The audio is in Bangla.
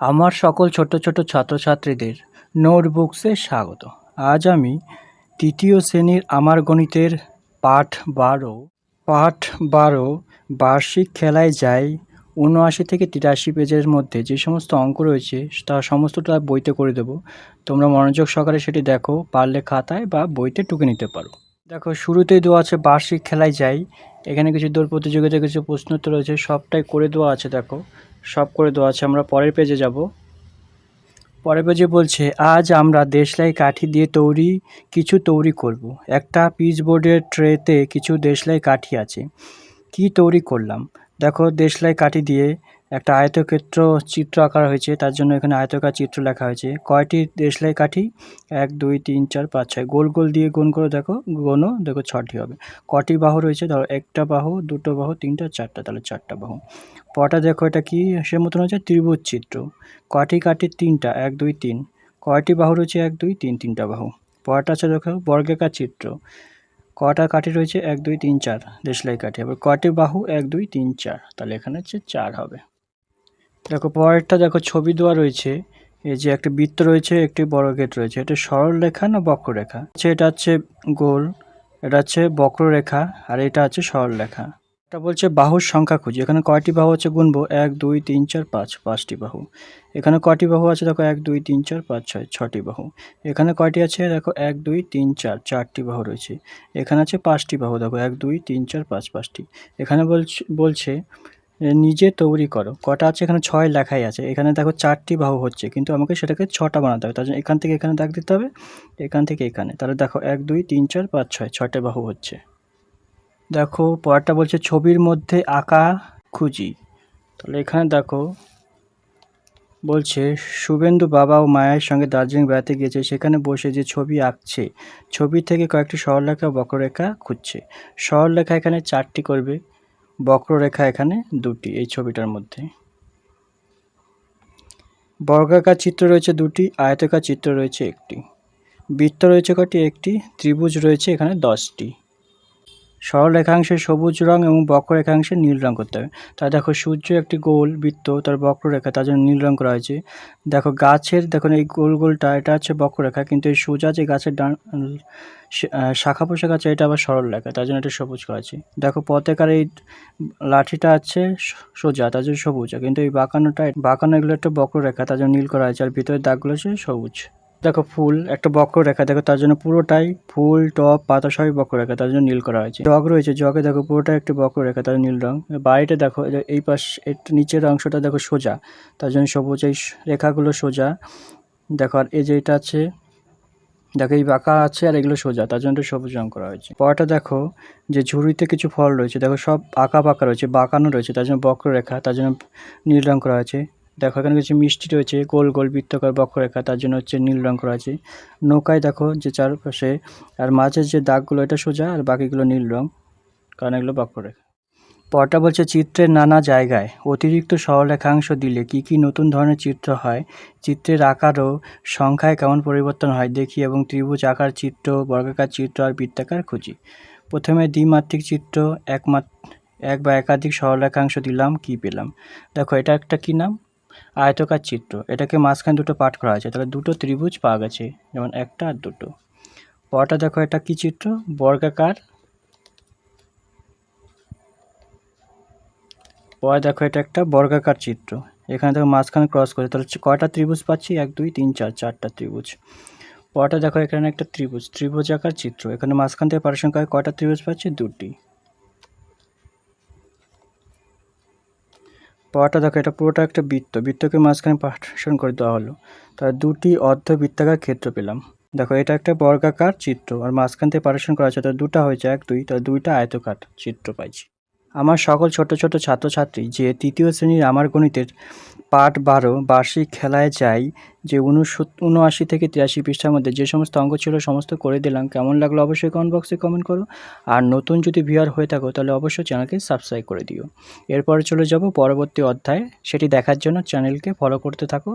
আমার সকল ছোট ছোট ছাত্রছাত্রীদের নোটবুকসে স্বাগত। আজ আমি তৃতীয় শ্রেণির আমার গণিতের পাঠ বারো পাঠ বারো বার্ষিক খেলায় যাই উনআশি থেকে তিরাশি পেজের মধ্যে যে সমস্ত অঙ্ক রয়েছে তা সমস্তটা বইতে করে দেবো। তোমরা মনোযোগ সহকারে সেটি দেখো, পারলে খাতায় বা বইতে টুকে নিতে পারো। দেখো, শুরুতেই দেওয়া আছে বার্ষিক খেলায় যাই। এখানে কিছু দৌড় প্রতিযোগিতা, কিছু প্রশ্ন উত্তর রয়েছে, সবটাই করে দেওয়া আছে, দেখো। সব করে দেওয়া আছে, আমরা পরের পেজে যাব। পরের পেজে বলছে, আজ আমরা দেশলাই কাঠি দিয়ে তৈরি, কিছু তৈরি করব। একটা পিচবোর্ডের ট্রেতে কিছু দেশলাই কাঠি আছে। কি তৈরি করলাম? দেখো, দেশলাই কাঠি দিয়ে একটা আয়তক্ষেত্র চিত্র আঁকা হয়েছে, তার জন্য এখানে আয়তকার চিত্র লেখা হয়েছে। কয়টি দেশলাই কাঠি? এক, দুই, তিন, চার, পাঁচ, ছয়। গোল গোল দিয়ে গুণ করে দেখো গোনো দেখো ছটি হবে। কটি বাহু রয়েছে? ধরো একটা বাহু, দুটো বাহু, তিনটা, চারটা, তাহলে চারটা বাহু। পটা দেখো এটা কি? সে মতন হচ্ছে ত্রিভুজ চিত্র। কটি কাঠি? তিনটা, এক, দুই, তিন। কয়টি বাহু রয়েছে? এক, দুই, তিন, তিনটা বাহু। পটা আছে দেখো, বর্গাকার চিত্র। কটা কাঠি রয়েছে? এক, দুই, তিন, চার দেশলাই কাঠি। আবার কটি বাহু? এক, দুই, তিন, চার। তাহলে এখানে হচ্ছে চার হবে। দেখো, পরেরটা দেখো, ছবি দেওয়া রয়েছে। এই যে একটা বৃত্ত রয়েছে, একটি বড় গেট রয়েছে। এটা সরল রেখা না বক্ররেখা আচ্ছা এটা হচ্ছে গোল, এটা হচ্ছে বক্ররেখা আর এটা হচ্ছে সরল রেখা। এটা বলছে বাহুর সংখ্যা খুঁজি। এখানে কয়টি বাহু আছে গুনবো? এক, দুই, তিন, চার, পাঁচ, পাঁচটি বাহু। এখানে কয়টি বাহু আছে? দেখো, এক, দুই, তিন, চার, পাঁচ, ছয়, ছটি বাহু। এখানে কয়টি আছে? দেখো, এক, দুই, তিন, চার, চারটি বাহু রয়েছে। এখানে আছে পাঁচটি বাহু। দেখো, এক, দুই, তিন, চার, পাঁচ, পাঁচটি। এখানে বলছে বলছে নিজে তৈরি করো। কটা আছে? এখানে ছয় লেখাই আছে। এখানে দেখো চারটি বাহু হচ্ছে, কিন্তু আমাকে সেটাকে ছটা বানাতে হবে। তার জন্য এখান থেকে এখানে দাগ দিতে হবে, এখান থেকে এখানে। তাহলে দেখো এক, দুই, তিন, চার, পাঁচ, ছয়, ছয়টা বাহু হচ্ছে। দেখো, পরেরটা বলছে ছবির মধ্যে আঁকা খুঁজি। তাহলে এখানে দেখো বলছে, শুভেন্দু বাবা ও মায়ের সঙ্গে দার্জিলিং বেড়াতে গিয়েছে। সেখানে বসে যে ছবি আঁকছে ছবি থেকে কয়েকটি সরলরেখা বক্ররেখা খুঁজছে। সরলরেখা এখানে চারটি করবে। বক্ররেখা এখানে দুটি, এই ছবিটার মধ্যে। বর্গাকার চিত্র রয়েছে দুটি, আয়তাকার চিত্র রয়েছে একটি। বৃত্ত রয়েছে কটি, একটি, ত্রিভুজ রয়েছে এখানে দশটি। সরল রেখাংশে সবুজ রং এবং বক্ররেখাংশে নীল রং করতে হবে। তাই দেখো সূর্য একটি গোল, বৃত্ত, তার বক্ররেখা তার জন্য নীল রং করা হয়েছে। দেখো গাছের দেখুন এই গোল গোলটা, এটা হচ্ছে বক্ররেখা কিন্তু এই সোজা যে গাছের ডান শাখা পোশাক আছে, এটা আবার সরল রেখা, তার জন্য এটা সবুজ করা আছে দেখো পতাকার এই লাঠিটা আছে সোজা, তার জন্য সবুজ, কিন্তু এই বাঁকানোটা, বাঁকানো এগুলো একটা বক্ররেখা তার জন্য নীল করা আছে আর ভিতরের দাগগুলো হচ্ছে সবুজ। দেখো ফুল, একটা বক্ররেখা দেখো তার জন্য পুরোটাই ফুল টপ পাতা সবই বক্ররেখা তার জন্য নীল করা হয়েছে। জগ রয়েছে, জগে দেখো পুরোটাই একটি বক্ররেখা তার নীল রং। বাড়িটা দেখো, এই পাশ নিচের অংশটা দেখো সোজা, তার জন্য সবুজ, এই রেখাগুলো সোজা। দেখো, আর এই যে এটা আছে, দেখো এই বাঁকা আছে আর এগুলো সোজা, তার জন্য সবুজ রং করা হয়েছে। পরটা দেখো, যে ঝুড়িতে কিছু ফল রয়েছে, দেখো সব আঁকা বাঁকা রয়েছে, বাঁকানো রয়েছে, তার জন্য বক্ররেখা তার জন্য নীল রং করা হয়েছে। দেখো, এখানে কিছু মিষ্টি রয়েছে, গোল গোল বৃত্তকার বক্ররেখা তার জন্য হচ্ছে নীল রং করা আছে। নৌকায় দেখো যে চারপাশে, আর মাঝের যে দাগগুলো, এটা সোজা, আর বাকিগুলো নীল রং, কারণ এগুলো বক্ররেখা পরটা বলছে চিত্রের নানা জায়গায়, অতিরিক্ত সরলরেখাংশ দিলে কি কি নতুন ধরনের চিত্র হয়? চিত্রের আকারও সংখ্যায় কেমন পরিবর্তন হয়? দেখি, এবং ত্রিভুজ আকার চিত্র, বর্গাকার চিত্র, আর বৃত্তাকার খুঁজি। প্রথমে দ্বিমাত্রিক চিত্র একমাত্র এক বা একাধিক সরলরেখাংশ দিলাম, কি পেলাম? দেখো, এটা একটা কি নাম? আয়তকার চিত্র। এটাকে মাঝখানে দুটো পাঠ করা আছে। তাহলে দুটো ত্রিভুজ পাওয়া গেছে, যেমন একটা আর দুটো। পরটা দেখো এটা কি চিত্র? বর্গাকার। পরে দেখো এটা একটা বর্গাকার চিত্র। এখানে দেখো মাঝখানে ক্রস করে তাহলে কয়টা ত্রিভুজ পাচ্ছি? এক, দুই, তিন, চার, চারটা ত্রিভুজ। পরটা দেখো এখানে একটা ত্রিভুজ। ত্রিভুজ আকার চিত্র। এখানে মাঝখান থেকে করে কয়টা ত্রিভুজ পাচ্ছি? দুটি। পরটা দেখো, এটা পুরোটা একটা বৃত্ত। বৃত্তকে মাঝখানে পার্টিশন করে দেওয়া হলো। তার দুটি অর্ধ বৃত্তাকার ক্ষেত্র পেলাম। দেখো, এটা একটা বর্গাকার চিত্র আর মাঝখান থেকে পার্টিশন করা আছে, তার দুটা হয়েছে এক, দুই, তার দুইটা আয়তকার চিত্র পাইছি। আমার সকল ছোট ছোট ছাত্রছাত্রী যে তৃতীয় শ্রেণির আমার গণিতের পাঠ বারো, বার্ষিক খেলায় যাই যে উনআশি থেকে তিরাশি পৃষ্ঠার মধ্যে যে সমস্ত অঙ্ক ছিল সমস্ত করে দিলাম। কেমন লাগল অবশ্যই কমেন্ট বক্সে কমেন্ট করো। আর নতুন যদি ভিউয়ার হয়ে থাকো তাহলে অবশ্যই চ্যানেলকে সাবস্ক্রাইব করে দিও। এরপরে চলে যাব পরবর্তী অধ্যায়। সেটি দেখার জন্য চ্যানেলকে ফলো করতে থাকো।